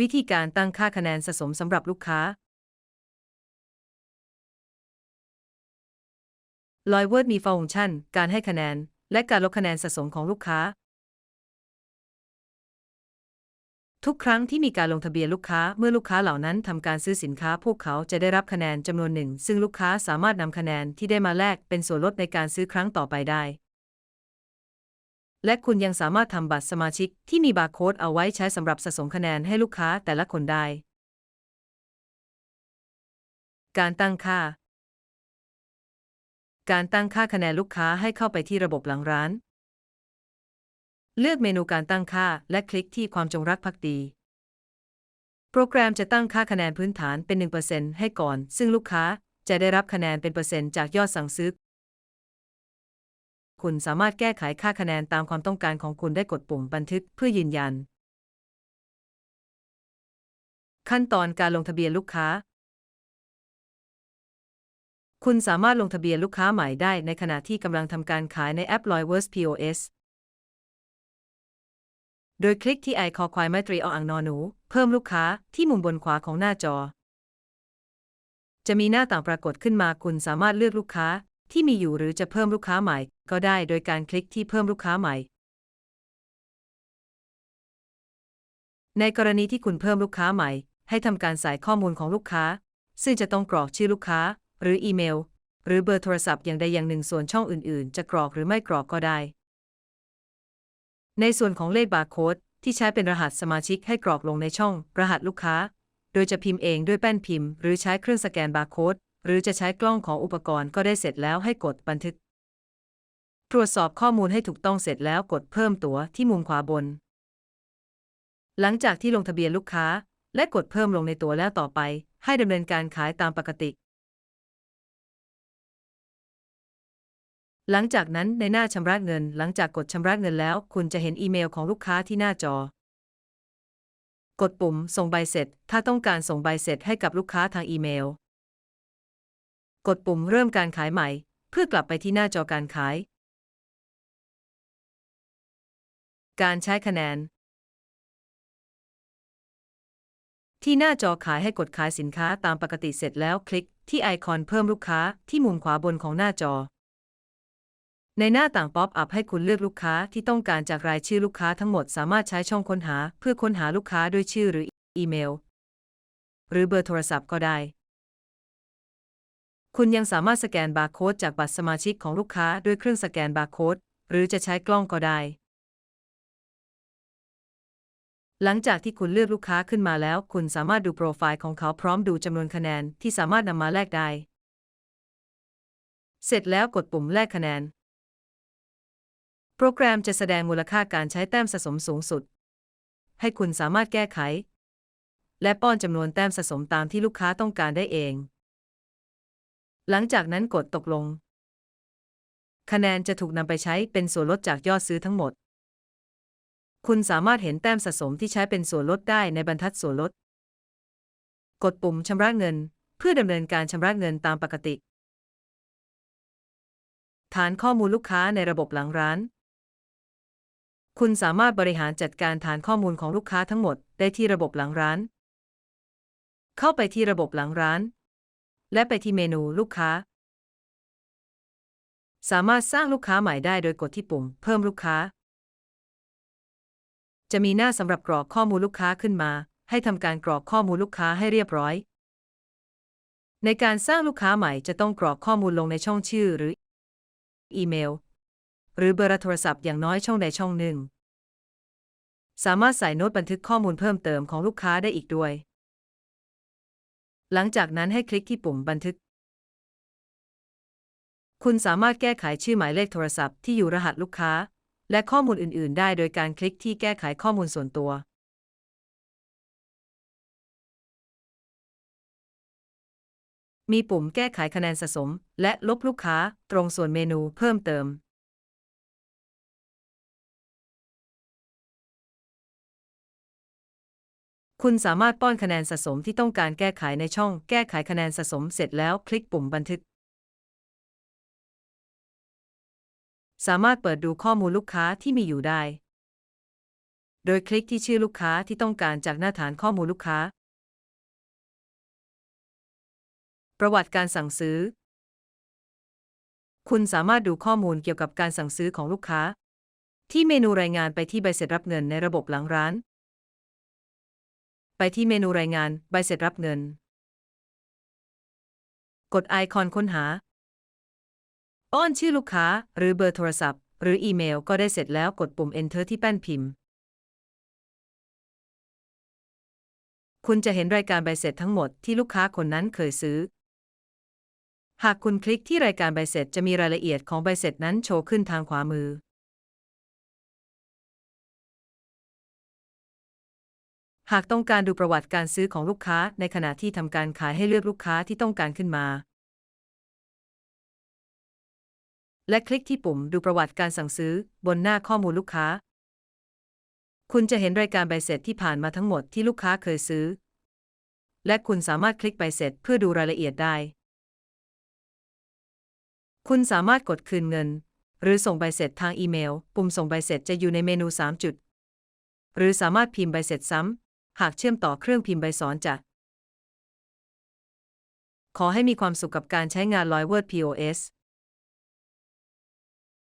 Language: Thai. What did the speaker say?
วิธีการตั้งค่าคะแนนสะสมสำหรับลูกค้า l o y w o r d มีฟังก์ชัน การให้คะแนน และการลดคะแนนสะสมของลูกค้า ทุกครั้งที่มีการลงทะเบียนลูกค้าเมื่อลูกค้าเหล่านั้นทำการซื้อสินค้า พวกเขาจะได้รับคะแนนจำนวนหนึ่ง ซึ่งลูกค้าสามารถนำคะแนนที่ได้มาแลกเป็นส่วนลดในการซื้อครั้งต่อไปได้ และคุณยังสามารถทำบัตรสมาชิกที่มีบาร์โค้ดเอาไว้ใช้สำหรับสะสมคะแนนให้ลูกค้าแต่ละคนได้ การตั้งค่า การตั้งค่าคะแนนลูกค้าให้เข้าไปที่ระบบหลังร้าน เลือกเมนูการตั้งค่าและคลิกที่ความจงรักภักดีโปรแกรมจะตั้งค่าคะแนนพื้นฐานเป็น 1%ให้ก่อน ซึ่งลูกค้าจะได้รับคะแนนเป็นเปอร์เซ็นต์จากยอดสั่งซื้อ คุณสามารถแก้ไขค่าคะแนนตามความต้องการของคุณได้กดปุ่มบันทึกเพื่อยืนยัน ขั้นตอนการลงทะเบียนลูกค้า คุณสามารถลงทะเบียนลูกค้าใหม่ได้ในขณะที่กำลังทำการขายในแอป Loyverse POS โดยคลิกที่ไอคอควายไมตรีออ่างนอหนู เพิ่มลูกค้าที่มุมบนขวาของหน้าจอ จะมีหน้าต่างปรากฏขึ้นมาคุณสามารถเลือกลูกค้า ที่มีอยู่หรือจะเพิ่มลูกค้าใหม่ ก็ได้โดยการคลิกที่เพิ่มลูกค้าใหม่ ในกรณีที่คุณเพิ่มลูกค้าใหม่ ให้ทำการใส่ข้อมูลของลูกค้า ซึ่งจะต้องกรอกชื่อลูกค้า หรืออีเมล หรือเบอร์โทรศัพท์อย่างใดอย่างหนึ่งส่วนช่องอื่นๆ จะกรอกหรือไม่กรอกก็ได้ ในส่วนของเลขบาร์โค้ดที่ใช้เป็นรหัสสมาชิกให้กรอกลงในช่อง รหัสลูกค้า โดยจะพิมพ์เองด้วยแป้นพิมพ์ หรือใช้เครื่องสแกนบาร์โค้ด หรือจะใช้กล้องของอุปกรณ์ก็ได้เสร็จแล้วให้กดบันทึก ตรวจสอบข้อมูลให้ถูกต้องเสร็จแล้วกดเพิ่มตั๋วที่มุมขวาบน หลังจากที่ลงทะเบียนลูกค้า และกดเพิ่มลงในตั๋วแล้วต่อไป ให้ดำเนินการขายตามปกติ หลังจากนั้นในหน้าชำระเงิน หลังจากกดชำระเงินแล้ว คุณจะเห็นอีเมลของลูกค้าที่หน้าจอกดปุ่ม ส่งใบเสร็จ ถ้าต้องการส่งใบเสร็จให้กับลูกค้าทางอีเมล กดปุ่มเริ่มการขายใหม่ เพื่อกลับไปที่หน้าจอการขาย การใช้คะแนน ที่หน้าจอขายให้กดขายสินค้าตามปกติเสร็จแล้วคลิกที่ไอคอนเพิ่มลูกค้าที่มุมขวาบนของหน้าจอ ในหน้าต่างป๊อปอัพให้คุณเลือกลูกค้าที่ต้องการจากรายชื่อลูกค้าทั้งหมดสามารถใช้ช่องค้นหา เพื่อค้นหาลูกค้าด้วยชื่อหรืออีเมล หรือเบอร์โทรศัพท์ก็ได้ คุณยังสามารถสแกนบาร์โค้ดจากบัตรสมาชิกของลูกค้าด้วยเครื่องสแกนบาร์โค้ดหรือจะใช้กล้องก็ได้ หลังจากที่คุณเลือกลูกค้าขึ้นมาแล้ว คุณสามารถดูโปรไฟล์ของเขาพร้อมดูจำนวนคะแนนที่สามารถนำมาแลกได้ เสร็จแล้วกดปุ่มแลกคะแนน โปรแกรมจะแสดงมูลค่าการใช้แต้มสะสมสูงสุด ให้คุณสามารถแก้ไข และป้อนจำนวนแต้มสะสมตามที่ลูกค้าต้องการได้เอง หลังจากนั้นกดตกลง คะแนนจะถูกนำไปใช้เป็นส่วนลดจากยอดซื้อทั้งหมด คุณสามารถเห็นแต้มสะสมที่ใช้เป็นส่วนลดได้ในบรรทัดส่วนลด กดปุ่มชำระเงิน เพื่อดำเนินการชำระเงินตามปกติ ฐานข้อมูลลูกค้าในระบบหลังร้าน คุณสามารถบริหารจัดการฐานข้อมูลของลูกค้าทั้งหมดได้ที่ระบบหลังร้าน เข้าไปที่ระบบหลังร้าน และไปที่เมนูลูกค้า สามารถสร้างลูกค้าใหม่ได้โดยกดที่ปุ่ม เพิ่มลูกค้า จะมีหน้าสำหรับกรอกข้อมูลลูกค้าขึ้นมา ให้ทำการกรอกข้อมูลลูกค้าให้เรียบร้อย ในการสร้างลูกค้าใหม่จะต้องกรอกข้อมูลลงในช่องชื่อหรือ อีเมล หรือเบอร์โทรศัพท์อย่างน้อยช่องใดช่องหนึ่ง สามารถใส่โน้ตบันทึกข้อมูลเพิ่มเติมของลูกค้าได้อีกด้วย หลังจากนั้นให้คลิกที่ปุ่มบันทึก คุณสามารถแก้ไขชื่อหมายเลขโทรศัพท์ที่อยู่รหัสลูกค้า และข้อมูลอื่น ๆ ได้โดยการคลิกที่แก้ไขข้อมูลส่วนตัว มีปุ่มแก้ไขคะแนนสะสม และลบลูกค้าตรงส่วนเมนูเพิ่มเติม คุณสามารถป้อนคะแนนสะสมที่ต้องการแก้ไขในช่อง แก้ไขคะแนนสะสมเสร็จแล้วคลิกปุ่มบันทึก สามารถเปิดดูข้อมูลลูกค้าที่มีอยู่ได้ โดยคลิกที่ชื่อลูกค้าที่ต้องการจากหน้าฐานข้อมูลลูกค้า ประวัติการสั่งซื้อ คุณสามารถดูข้อมูลเกี่ยวกับการสั่งซื้อของลูกค้า ที่เมนูรายงานไปที่ใบเสร็จรับเงินในระบบหลังร้าน ไปที่เมนูรายงานใบเสร็จรับเงิน กดไอคอนค้นหา อ้อนชื่อลูกค้า หรือเบอร์โทรศัพท์ หรืออีเมลก็ได้เสร็จแล้วกดปุ่ม Enter ที่แป้นพิมพ์ คุณจะเห็นรายการใบเสร็จทั้งหมดที่ลูกค้าคนนั้นเคยซื้อ หากคุณคลิกที่รายการใบเสร็จจะมีรายละเอียดของใบเสร็จนั้นโชว์ขึ้นทางขวามือ หากต้องการดูประวัติการซื้อของลูกค้าในขณะที่ทำการขายให้เลือกลูกค้าที่ต้องการขึ้นมา และคลิกที่ปุ่มดูประวัติการสั่งซื้อบนหน้าข้อมูลลูกค้า คุณจะเห็นรายการใบเสร็จที่ผ่านมาทั้งหมดที่ลูกค้าเคยซื้อ และคุณสามารถคลิกใบเสร็จเพื่อดูรายละเอียดได้ คุณสามารถกดคืนเงิน หรือส่งใบเสร็จทางอีเมล ปุ่มส่งใบเสร็จจะอยู่ในเมนู 3 จุด หรือสามารถพิมพ์ใบเสร็จซ้ำ หากเชื่อมต่อเครื่องพิมพ์ใบสอนจะขอให้มีความสุขกับการใช้งาน l o y w o r d POS